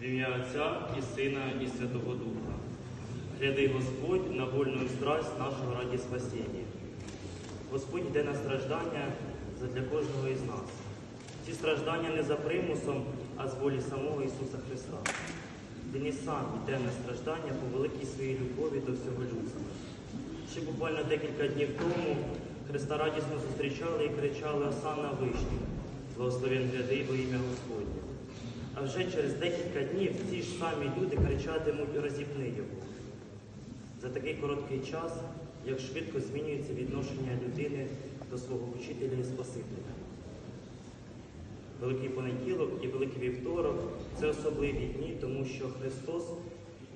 В ім'я Отця і Сина, і Святого Духа. Гляди Господь на вольну страсть нашого раді спасіння. Господь йде на страждання задля кожного із нас. Ці страждання не за примусом, а з волі самого Ісуса Христа. Він і сам йде на страждання по великій своїй любові до всього людства. Ще буквально декілька днів тому Христа радісно зустрічали і кричали Осанна вишні, благословен гряди во ім'я Господнє. А вже через декілька днів ці ж самі люди кричатимуть розіпни його. За такий короткий час, як швидко змінюється відношення людини до свого учителя і Спасителя. Великий понеділок і Великий вівторок це особливі дні, тому що Христос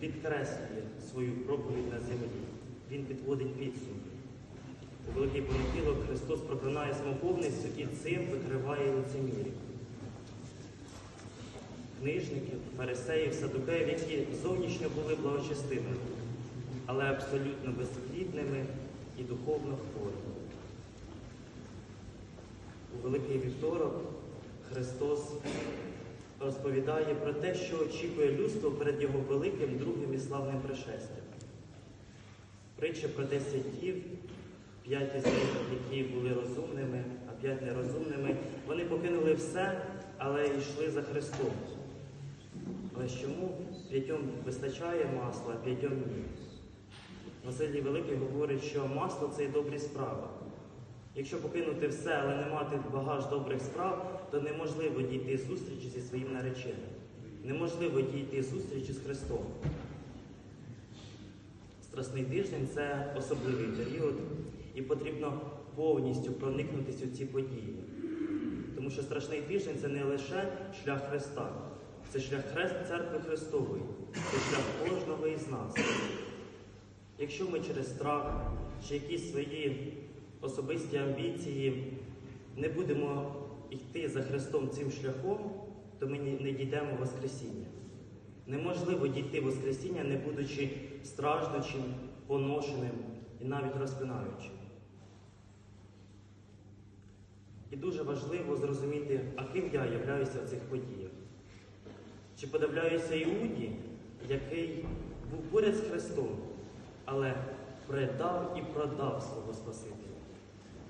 підкреслює свою проповідь на землі. Він підводить підсумки. У Великий понеділок Христос проклинає самоповницю і цим викриває лицемірів. Книжників, фарисеїв, садукеїв, які зовнішньо були благочестивими, але абсолютно безплідними і духовно хворими. У Великий вівторок Христос розповідає про те, що очікує людство перед Його великим другим і славним пришестям. Притча про десять дів, п'ять із них, які були розумними, а п'ять нерозумними, вони покинули все, але йшли за Христом. Але чому п'ятьом вистачає масла, а п'ятьом ні? Василій Великий говорить, що масло це і добрі справи. Якщо покинути все, але не мати багаж добрих справ, то неможливо дійти зустрічі зі своїм нареченим. Неможливо дійти зустрічі з Христом. Страсний тиждень це особливий період, і потрібно повністю проникнутися у ці події. Тому що страшний тиждень це не лише шлях Христа, це шлях Церкви Христової, це шлях кожного із нас. Якщо ми через страх чи якісь свої особисті амбіції не будемо йти за Христом цим шляхом, то ми не дійдемо Воскресіння. Неможливо дійти Воскресіння, не будучи страждучим, поношеним і навіть розпинаючим. І дуже важливо зрозуміти, а ким я являюся в цих подіях. Чи подивляюся Іуді, який був поряд з Христом, але предав і продав свого Спасителя?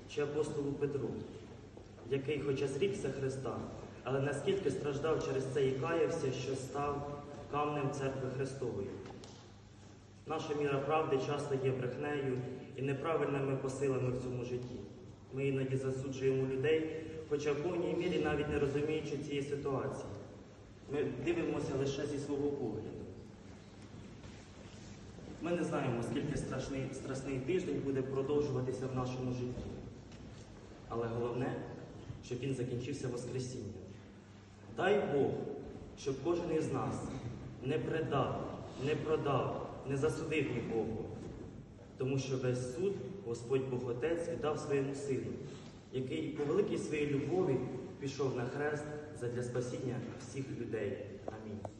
Чи апостолу Петру, який хоча зрікся Христа, але наскільки страждав через це і каявся, що став камнем церкви Христової? Наша міра правди часто є брехнею і неправильними посилами в цьому житті. Ми іноді засуджуємо людей, хоча в повній мірі навіть не розуміючи цієї ситуації. Ми дивимося лише зі свого погляду. Ми не знаємо, скільки страшний, страшний тиждень буде продовжуватися в нашому житті. Але головне, щоб він закінчився Воскресінням. Дай Бог, щоб кожен із нас не предав, не продав, не засудив нікого. Тому що весь суд Господь Бог Отець віддав своєму сину, який по великій своїй любові пішов на хрест задля спасіння всіх людей. Амінь.